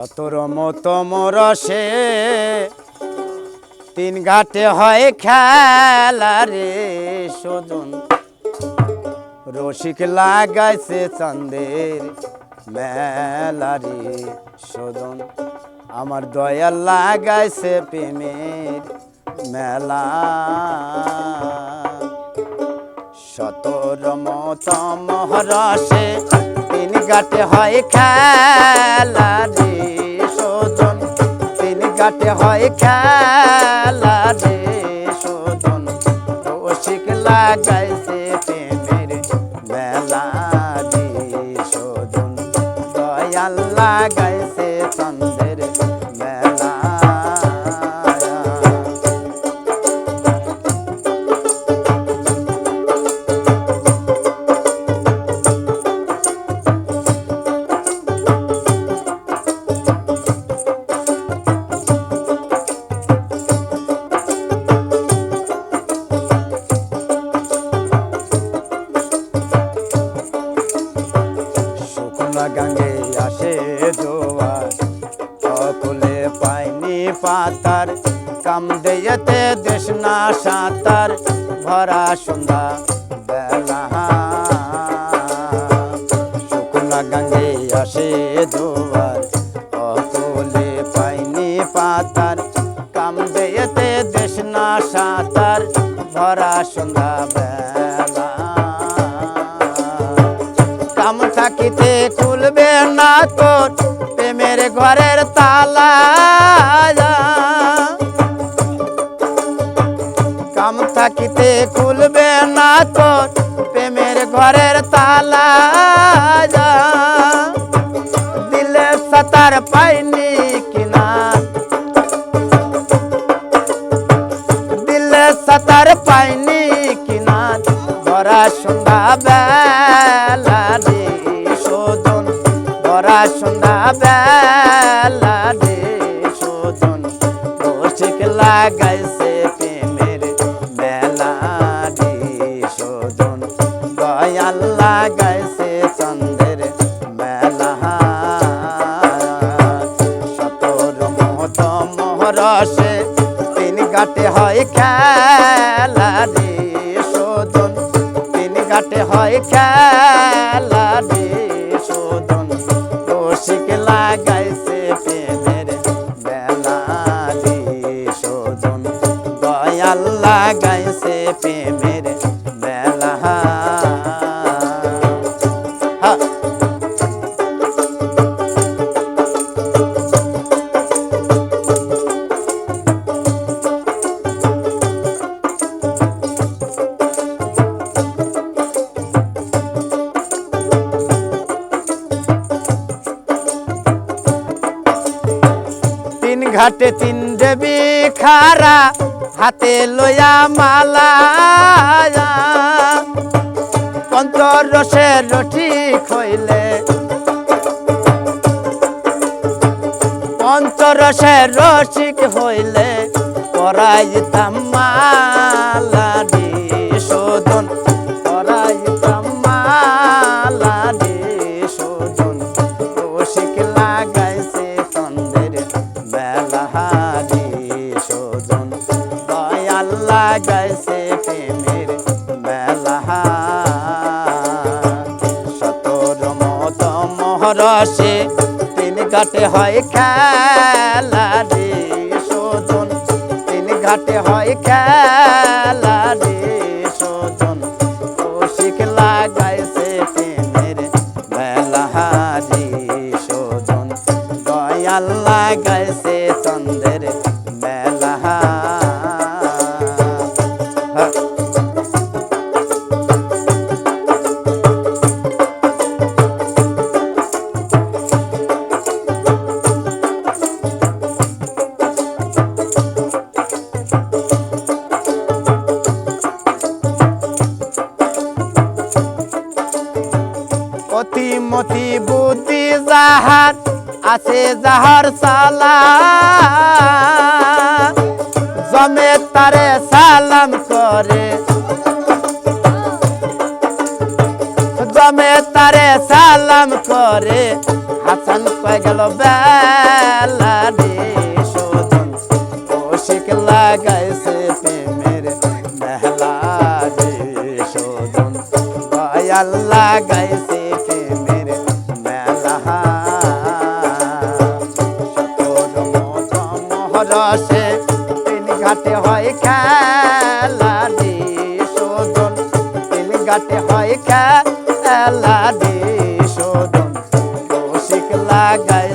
তোর মতো মরসে। তিন ঘাটে হয় খেলা রে সজন। রসিক লাগাইছে চান্দের মেলা রে সজন। আমার দয়াল লাগাইছে প্রেমের মেলা। সতর মতম রসে তিন গাটে হয় খেলা রে গাটে হয় খেলা রে শোধন। কৌশিক লাগাইছে প্রেমের মেলা রে শোধন। দয়াল লাগাইছে পাইনি পাতার। কাম দেয়তে দেশ না সাঁতার। ভরা সন্ধ্যা বেলা। শুকনা গাঙ্গে আসে জোয়ার অকুলে পাইনি পাতার। কাম দেয়তে দেশ না সাঁতার। ভরা সন্ধ্যা বেলা। কাম থাকিতে খুলবে না তোর। প্রেমের ঘরের তালা থাকিতে খুলবে না তোর প্রেমের ঘরের তালা দিলে সাতার পাইনি কিনা। দিলে সাতার পাইনি কিনা। ভরা সন্ধ্যা বেলা রে শোধন। ভরা সন্ধ্যা বেলা রে শোধন। লাগাইছে মহরসে তিন গাটে হয় খেলা রে শোধন। তিন গাটে হয় খেলা ঘাটে তিন দেবী খারা, হাতে লয়া মালা অন্তর রসের রটি খইলে। পঞ্চরসের রসিক হইলে, পরাইতাম মালা ঘাটে হয় খেলা রে সোজন তিন ঘাটে হয় খেলা বুদ্ধি যাহার আছে যাহার সালা জমে তারে সালাম করে। জমে তারে সালাম করে। আচান কয়ে গেল, বেলা কৌশিক লাগাইছে প্রেমের মেহলা দয়াল লাগাইছে মহরসে তিন ঘাটে হয় খেলা রে সজন তিন ঘাটে হয় খেলা রে সজন কৌশিক লাগাইছে